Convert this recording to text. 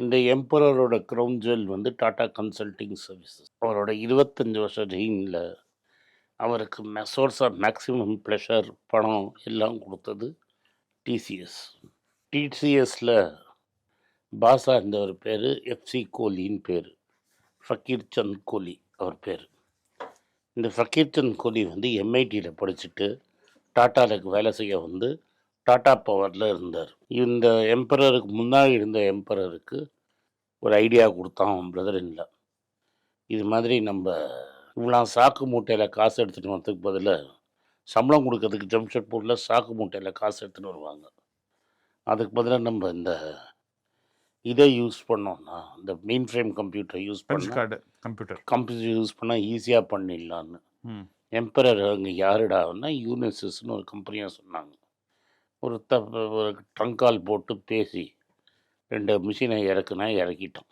இந்த எம்பரரோட crown jewel வந்து டாடா கன்சல்டிங் சர்வீசஸ். அவரோட இருபத்தஞ்சி வருஷ ரெயினில் அவருக்கு சோர்ஸ் ஆஃப் மேக்ஸிமம் ப்ளஷர் பணம் எல்லாம் கொடுத்தது டிசிஎஸ் டிசிஎஸில் பாசா இருந்தவர் பேர் எஃப்சி கோலின்னு பேர் ஃபக்கீர் சந்த் கோலி அவர் பேர். இந்த ஃபக்கீர் சந்த் கோலி வந்து எம்ஐடியில் படிச்சுட்டு டாட்டாவுக்கு வேலை செய்ய வந்து டாடா பவரில் இருந்தார். இந்த எம்பரருக்கு முன்னாடி இருந்த எம்பரருக்கு ஒரு ஐடியா கொடுத்தான் பிரதர் இல்லை இது மாதிரி நம்ம இவ்வளோ சாக்கு மூட்டையில் காசு எடுத்துகிட்டு வரதுக்கு பதிலாக சம்பளம் கொடுக்கறதுக்கு ஜம்ஷெட்பூரில் சாக்கு மூட்டையில் காசு எடுத்துகிட்டு வருவாங்க. அதுக்கு பதிலாக நம்ம இந்த இதை யூஸ் பண்ணோம்னா இந்த மெயின் ஃப்ரேம் கம்ப்யூட்டர் யூஸ் பண்ண கம்ப்யூட்டர் கம்ப்யூட்டர் யூஸ் பண்ணால் ஈஸியாக பண்ணிடலான்னு. எம்பரர் அங்கே யாருடான்னா யூனிசஸ்னு ஒரு கம்பெனியாக சொன்னாங்க. ஒரு த ஒரு ட்ரங்கால் போட்டு பேசி ரெண்டு மிஷினை இறக்குனா இறக்கிட்டோம்.